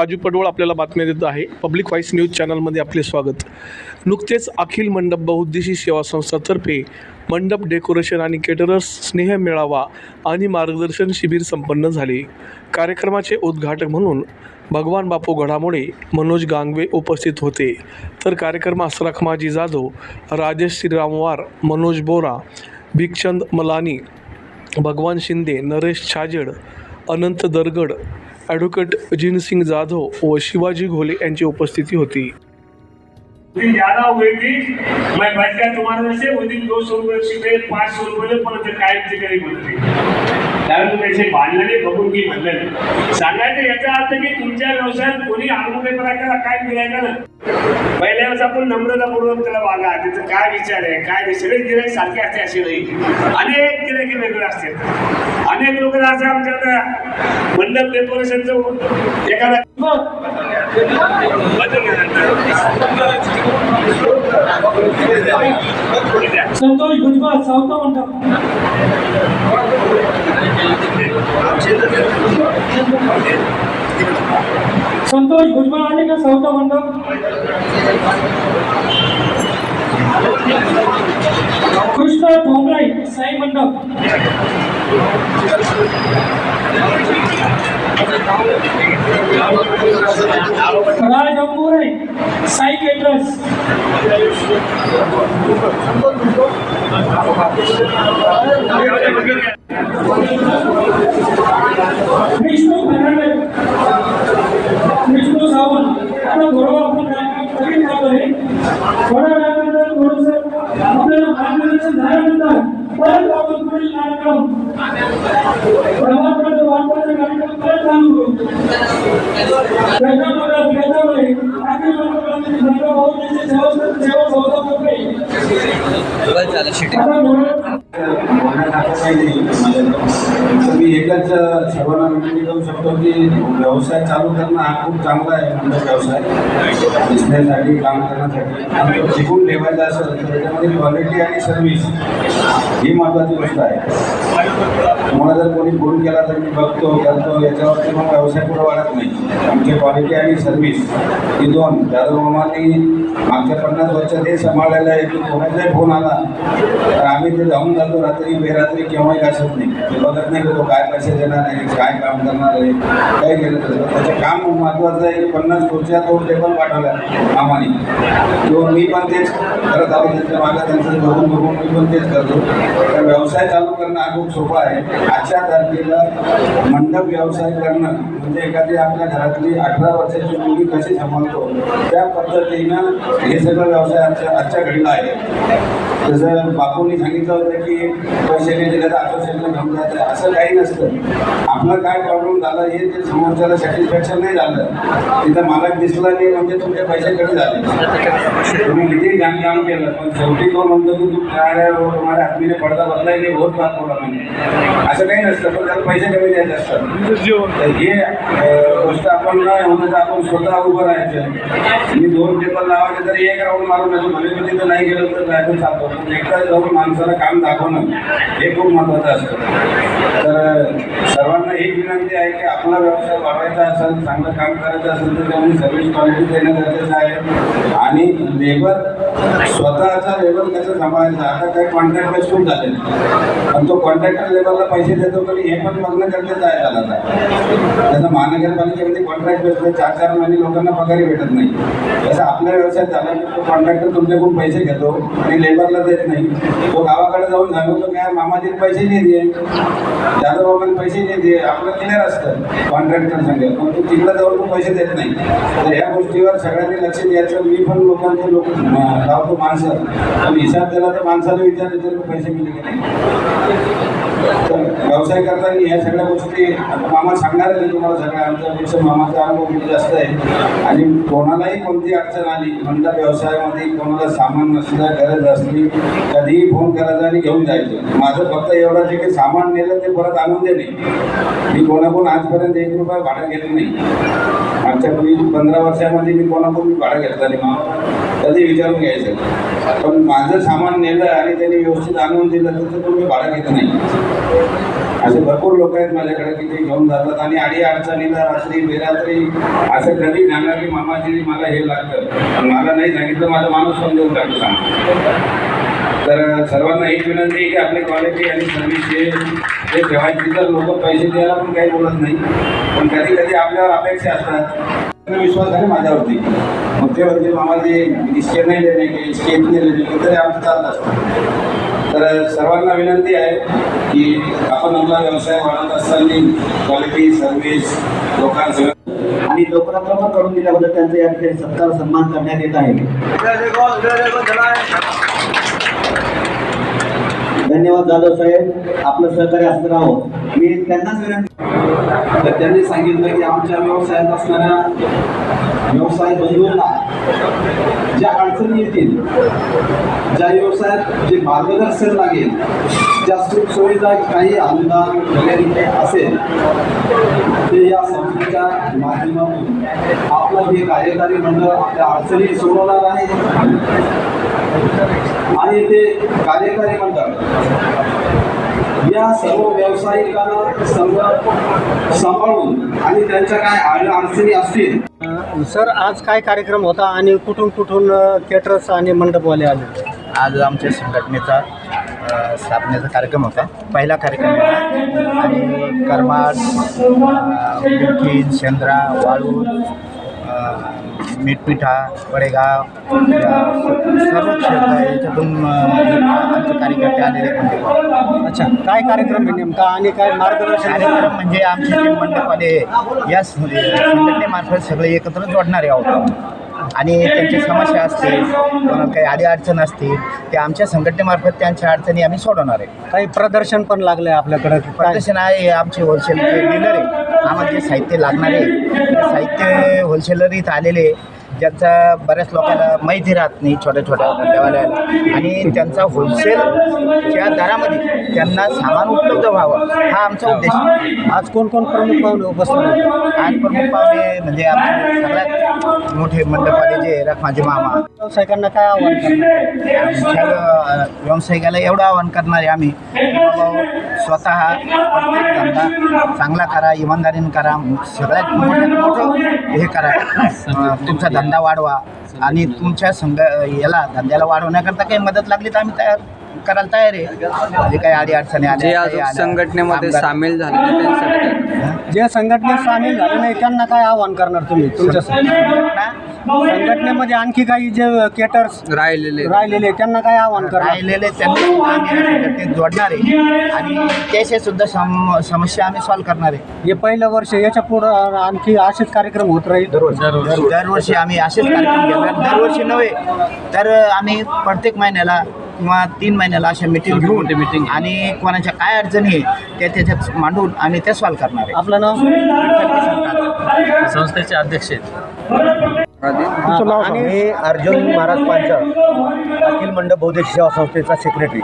राजू पडवळ आपल्याला बातम्या देत आहे. पब्लिक व्हॉइस न्यूज चॅनलमध्ये आपले स्वागत. नुकतेच अखिल मंडप बहुउद्देशी सेवा संस्थातर्फे मंडप डेकोरेशन आणि केटरर्स स्नेह मेळावा आणि मार्गदर्शन शिबिर संपन्न झाले. कार्यक्रमाचे उद्घाटक म्हणून भगवान बापू घडामोडे मनोज गांगवे उपस्थित होते. तर कार्यक्रमास रखमाजी जाधव राजेश श्रीरामवार मनोज बोरा भिकचंद मलानी भगवान शिंदे नरेश छाजेड अनंत दरगड ॲडव्होकेट अजिनसिंग जाधव व शिवाजी घोले यांची उपस्थिती होती. ज्यादा हुए थी मैं बैठ गया तुम्हारे से वो दिन दो सौ रुपये सीधे पाच सौ रुपये पण ते कायमचे करी म्हणते त्यावेळी त्याचे भांडणाने बघून की म्हणलं अर्थ की तुमच्या व्यवसायात कोणी आगमने करायला काय फिरायचं ना? पहिल्या वेळेस आपण नम्रतापूर्वक त्याला वागा. त्याचं काय विचार आहे काय सगळे गिरायक सारखे असते असे नाही. अनेक गिरायक वेगळे असतात अनेक लोक असं आमच्या आता मंडप डेकोरेशनचं एखादा संतोष भुजबळ सावता मंडप संतोष भुजबळ आले का सावता मंडप कृष्ण ठोंबळे साई मंडप. राज अंबोरे साई विष्णू फर्नांडिस विष्णू सावंत आता बरोबर आपण काय कमी करतो आहे थोड्या वेळानंतर थोडंसं आपल्याला मार्गदर्शन झाल्यानंतर परत आपण पुढील कार्यक्रम प्रमाणपत्र वाटपाचा कार्यक्रम परत चालू करू त्याच्यामध्ये त्याच्यामुळे व्यवसाय चालू करणं हा खूप चांगला आहे आमचा व्यवसाय. दिसण्यासाठी काम करण्यासाठी. आणि तो टिकून असेल तर त्याच्यामध्ये क्वालिटी आणि सर्व्हिस ही महत्त्वाची गोष्ट आहे. तुम्हाला जर कोणी फोन केला तर मी बघतो करतो. याच्यावरती मग व्यवसाय पुढे वाढत नाही. आमची क्वालिटी आणि सर्व्हिस ही दोन. त्याचप्रमाणे मागच्या पन्नास वर्षात हे सांभाळलेलं आहे. की कोणाचाही फोन आला तर आम्ही ते जाऊन जातो. रात्री बेरात्री केव्हाही असत नाही. ते बघत नाही की तो काय पैसे देणार आहे काय काम करणार आहे काय केलं तर त्याचं काम महत्त्वाचं आहे की पन्नास खुर्च्या तो टेबल पाठवल्या मामाने. किंवा मी पण तेच करत आहोत त्यांच्या मागं त्यांचं बघून बघून मी पण तेच करतो. तर व्यवसाय चालू करणं हा खूप सोपं आहे. आजच्या तारखेला मंडप व्यवसाय करणं म्हणजे एखादी आपल्या घरातली अठरा वर्षाची मुलगी कशी सांभाळतो त्या पद्धतीनं हे सगळं व्यवसाय आजच्या आजच्या घडीला आहे. जसं बापूंनी सांगितलं होतं की पैसे नाही दिले तर असोसिएशनला घेऊन जायचं असं काही नसतं. आपलं काय प्रॉब्लेम झाला हे ते समोरच्याला सॅटिस्फॅक्शन नाही झालं. तिथं मालक दिसला नाही म्हणजे तुमच्या पैशाकडे झाले. तुम्ही किती घाण काम केलं पण शेवटी तो म्हणतो की तू तुम्हारे तुम्हाला आदमी पडदा बसला नाही बहुत बात बोला म्हणजे असं काही नसतं पण त्याला पैसे कमी द्यायचे असतात. तर हे गोष्ट आपण नाही होतं तर आपण स्वतः उभं राहायचं. मी दोन टेबल लावायचे तर एक राऊंड मारून येतो. भले तिथं नाही गेलो तर जायचं चालतो. पण एकटा जाऊन माणसाला काम दाखवणं हे खूप महत्त्वाचं असतं. तर सर्वांना एक विनंती आहे की आपला व्यवसाय वाढवायचा असेल चांगलं काम करायचं असेल तर त्यामुळे सर्व्हिस क्वालिटी देणं गरजेचं आहे. आणि लेबर स्वतःचा लेबर कसं सांभाळायचा? आता काही कॉन्ट्रॅक्ट बेस खूप झाले पण तो कॉन्ट्रॅक्टर लेबरला पैसे देतो तरी हे पण बघणं गरजेचं आहे त्याला आता. जसं महानगरपालिकेमध्ये कॉन्ट्रॅक्ट बेस चार चार महिने लोकांना पगारी भेटत नाही. जसं आपल्या व्यवसायात झाला की तो कॉन्ट्रॅक्टर तुमच्याकडून पैसे घेतो आणि लेबरला देत नाही. तो गावाकडे जाऊन सांगतो की यार मामाचे पैसे नाही दे जाधव बाबांनी पैसे नाही दे आपलं क्लिअर असतं. कॉन्ट्रॅक्टर सांगेल पण तू तिकडे जाऊन तो पैसे देत नाही. तर ह्या गोष्टीवर सगळ्यांनी लक्ष द्यायचं. मी पण लोकांचे लोक लावतो माणसं. पण हिसाब दिला तर माणसाला विचारले तर पैसे मिळले की नाही? तर व्यवसाय करताना या सगळ्या गोष्टी मामा सांगणार आहे तुम्हाला सगळ्या आमच्यापेक्षा मामाचा अनुभव खूप जास्त आहे. आणि कोणालाही कोणती अडचण आली म्हणता व्यवसायामध्ये कोणाला सामान नसलं गरज असली कधीही फोन करायचा आणि घेऊन जायचं. माझं फक्त एवढंच आहे की सामान नेलं ते परत आणून देणे. मी कोणाकडून आजपर्यंत एक रुपया भाडं घेतलं नाही. मागच्या पूर्वी पंधरा वर्षामध्ये मी कोणाकडून भाडं घेतलं नाही मामा. कधी विचारून घ्यायचं. पण माझं सामान नेलं आणि त्यांनी व्यवस्थित आणून दिलं तर तुम्ही भाडं घेत नाही. असे भरपूर लोक आहेत माझ्याकडे की ते घेऊन जातात आणि अडी अडचणीला रात्री बेरात्री असं कधी सांगा की मामाजी मला हे लागतं. मला नाही सांगितलं माझा माणूस पण देऊन टाकतो. तर सर्वांना एक विनंती आहे की आपली क्वालिटी आणि सर्व्हिस हे ठेवायची. तर लोक पैसे द्यायला पण काही बोलत नाही. पण कधी कधी आपल्यावर अपेक्षा असतात. विश्वास आहे माझ्यावरती. मग ते म्हणते मामाजी इसके नाही देणे की इसके इतने देणे तरी आमचं चालत असतं. तर सर्वांना विनंती आहे की आपण आपला व्यवसाय वाढत असताना क्वालिटी सर्व्हिस लोकांसह आणि लवकरात लवकर करून दिल्याबद्दल त्यांचा या ठिकाणी सत्कार सन्मान करण्यात येत आहे. धन्यवाद जाधव साहेब. आपलं सहकार्य असं राहावं मी त्यांनाच विनंती तर त्यांनी सांगितलं की आमच्या व्यवसायात असणाऱ्या व्यवसाय बंधूंना ज्या अडचणी येतील ज्या व्यवसायात जे मार्गदर्शन लागेल ज्या सुखसुविधा काही अनुदान वगैरे असेल ते या संस्थेच्या माध्यमातून आपलं हे कार्यकारी मंडळ आपल्या अडचणी सोडवणार आहे. आणि ते कार्यकारी मंडळ या सर्व व्यावसायिकांना संघ सांभाळून आणि त्यांच्या काय अड- अडचणी असतील. सर आज काय कार्यक्रम होता आणि कुठून कुठून केटरर्स आणि मंडपवाले आले? आज आमच्या संघटनेचा स्थापनेचा कार्यक्रम होता. पहिला कार्यक्रम होता. आणि बिडकीन शेंद्रा वाळूर मीठपिठा पडेगाव या सर्व क्षेत्र याच्यातून अ, आमचे कार्यकर्ते आलेले होते अच्छा काय कार्यक्रम आहे नेमका आणि काय मार्गदर्शन? कार्यक्रम म्हणजे आमचे जे मंडपवाले या संघटनेमार्फत सगळे एकत्र जोडणारे आहोत. आणि त्यांच्या समस्या असतील काही अडी अडचण असतील ते आमच्या संघटनेमार्फत त्यांच्या अडचणी आम्ही सोडवणार आहे. काही प्रदर्शन पण लागलंय आपल्याकडे काय? प्रदर्शन आहे आमचे होलसेल डीलर आहे. आम्हाला जे साहित्य लागणार आहे ते साहित्य होलसेलर इथं आलेले ज्यांचा बऱ्याच लोकांना माहिती राहत नाही छोट्या छोट्या धंद्यावाल्याला आणि त्यांचा होलसेलच्या दरामध्ये त्यांना सामान उपलब्ध व्हावं हा आमचा उद्देश आहे. आज कोण कोण प्रमुख पाहुणे उपस्थित होते? आज प्रमुख पाहुणे म्हणजे आमचे सगळ्यात मोठे मंडपवाले जे रखमाचे मामा. व्यावसायिकांना काय आव्हान करणार? व्यावसायिकाला एवढं आवाहन करणार आहे आम्ही स्वतः प्रत्येक धंदा चांगला करा इमानदारीने करा सगळ्यात मोठ्यात मोठं हे करा. तुमचा धंदा वाढवा आणि तुमच्या संघ याला धंद्याला वाढवण्याकरता काही मदत लागली तर आम्ही तयार. करायला तयार आहे. जे काही अडी अडचणी जे आल्या अजून संघटनेमध्ये सामील झाले त्यांच्यासाठी जे संघटनेत सामील झाले नाही त्यांना काय आव्हान करणार तुम्ही तुमच्या संघटना संघटनेमध्ये आणखी काही जे केटर्स राहिलेले. राहिलेले त्यांना काय आव्हान करणार? राहिलेले त्यांना सुद्धा आम्ही या संघटनेत जोडणार आहे. आणि त्याचे सुद्धा सम समस्या आम्ही सॉल्व्ह करणार आहे. हे पहिलं वर्ष याच्या पुढं आणखी असेच कार्यक्रम होत राहील? दर- दरवर्षी आम्ही असेच कार्यक्रम घेणार. दरवर्षी नव्हे तर आम्ही प्रत्येक महिन्याला किंवा तीन महिन्याला अशा मिटिंग घेऊन मिटिंग आणि कोणाच्या काय अडचणी आहे त्या त्याच्यात मांडून आम्ही त्या सॉल्व्ह करणार आहे. आपलं नाव? संस्थेचे अध्यक्ष आहेत. आणि अर्जुन महाराज पांचाळ अखिल मंडप बौद्धिक सेवा संस्थेचा सेक्रेटरी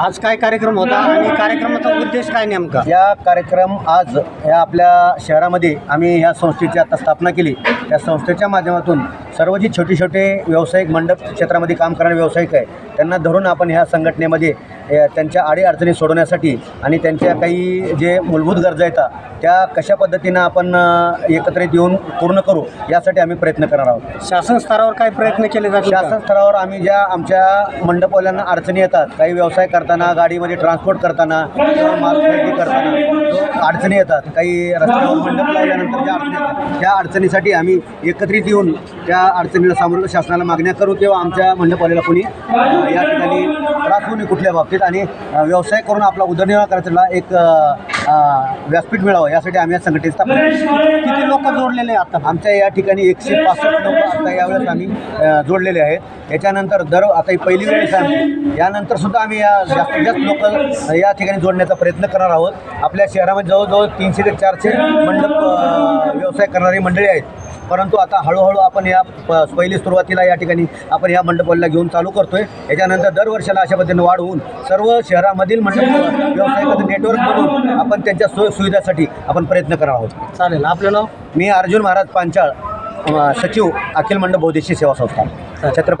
आज काय कार्यक्रम होता आणि कार्यक्रमाचा उद्देश काय नेमका? या कार्यक्रम आज या आपल्या शहरामध्ये आम्ही ह्या संस्थेची आता स्थापना केली. त्या संस्थेच्या माध्यमातून सर्व जी छोटे छोटे व्यावसायिक मंडप क्षेत्रामध्ये काम करणारे व्यावसायिक आहे त्यांना धरून आपण ह्या संघटनेमध्ये त्यांच्या अडीअडचणी सोडवण्यासाठी आणि त्यांच्या काही जे मूलभूत गरजा येतात त्या कशा पद्धतीनं आपण एकत्रित येऊन पूर्ण करू यासाठी आम्ही प्रयत्न करणार आहोत शासन स्तरावर काय प्रयत्न केले जातील का? शासन स्तरावर आम्ही ज्या आमच्या मंडपवाल्यांना अडचणी येतात काही व्यवसाय करताना गाडीमध्ये ट्रान्सपोर्ट करताना किंवा माल खरेदी करताना जो अडचणी येतात काही रस्त्यावर मंडप लावल्यानंतर ज्या अडचणी येतात त्या अडचणीसाठी आम्ही एकत्रित येऊन त्या अडचणीला सामोरं शासनाला मागण्या करू किंवा आमच्या मंडपवाल्याला कोणी या ठिकाणी त्रास होऊ नये कुठल्या बाबतीत आणि व्यवसाय करून आपला उदरनिर्वाह करायला एक व्यासपीठ मिळावं. यासाठी आम्ही या संघटनेत स्थापना किती लोक जोडलेले आहेत आता? आमच्या या ठिकाणी एकशे पासष्ट लोक आता यावेळेस आम्ही जोडलेले आहेत. याच्यानंतर दर आता ही पहिली वेळेस आहे यानंतर सुद्धा आम्ही या जास्तीत जास्त लोक या ठिकाणी जोडण्याचा प्रयत्न करणार आहोत. आपल्या शहरामध्ये जवळजवळ तीनशे ते चारशे मंडप व्यवसाय करणारी मंडळी आहेत. परंतु आता हळूहळू आपण या पहिली सुरुवातीला या ठिकाणी आपण या मंडपाला घेऊन चालू करतोय. याच्यानंतर दर वर्षाला अशा पद्धतीने वाढ होऊन सर्व शहरामधील मंडप व्यावसायिकाचं नेटवर्क बनवून आपण त्यांच्या सोय सुविधासाठी आपण प्रयत्न करणार आहोत. चालेल. आपलं नाव? मी अर्जुन महाराज पांचाळ सचिव अखिल मंडप बौद्धिशी सेवा संस्था. छत्रपती